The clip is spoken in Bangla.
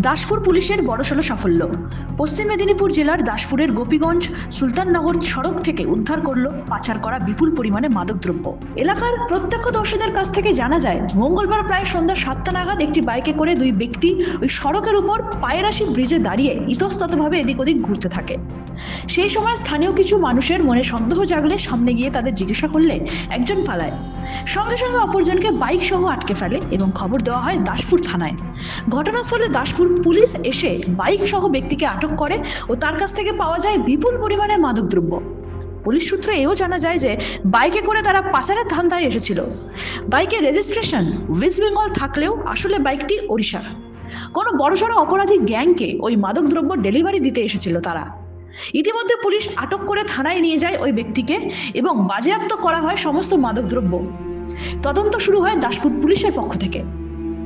দাসপুর পুলিশের বড়সড় সাফল্য। পশ্চিম মেদিনীপুর জেলার দাসপুরের গোপীগঞ্জ সুলতাননগর সড়ক থেকে উদ্ধার করল পাচার করা বিপুল পরিমাণে মাদকদ্রব্য। এলাকার প্রত্যক্ষদর্শীদের কাছ থেকে জানা যায়, মঙ্গলবার প্রায় সন্ধ্যা সাতটা নাগাদ একটি বাইকে করে দুই ব্যক্তি ওই সড়কের উপর পায়েরাশি ব্রিজে দাঁড়িয়ে ইতস্ততভাবে এদিক ওদিক ঘুরতে থাকে। সেই সময় স্থানীয় কিছু মানুষের মনে সন্দেহ জাগলে সামনে গিয়ে তাদের জিজ্ঞাসা করলে একজন পালায়। সঙ্গে সঙ্গে অপরজনকে বাইক সহ আটকে ফেলে এবং খবর দেওয়া হয় দাসপুর থানায়। ঘটনাস্থলে দাসপুর পুলিশ এসে বাইক সহ ব্যক্তিকে আটক করে ও তার কাছ থেকে পাওয়া যায় বিপুল পরিমাণে মাদকদ্রব্য। পুলিশ সূত্রে এও জানা যায় যে বাইকে করে তারা পাচারের ধান্দায় এসেছিল। বাইকের রেজিস্ট্রেশন ওয়েস্ট বেঙ্গল থাকলেও আসলে বাইকটি ওড়িশার। কোনো বড়সড় অপরাধী গ্যাংকে ওই মাদকদ্রব্য ডেলিভারি দিতে এসেছিল তারা। ইতিমধ্যে পুলিশ আটক করে থানায় নিয়ে যায় ওই ব্যক্তিকে এবং বাজেয়াপ্ত করা হয় সমস্ত মাদকদ্রব্য। তদন্ত শুরু হয় দাসপুর পুলিশের পক্ষ থেকে।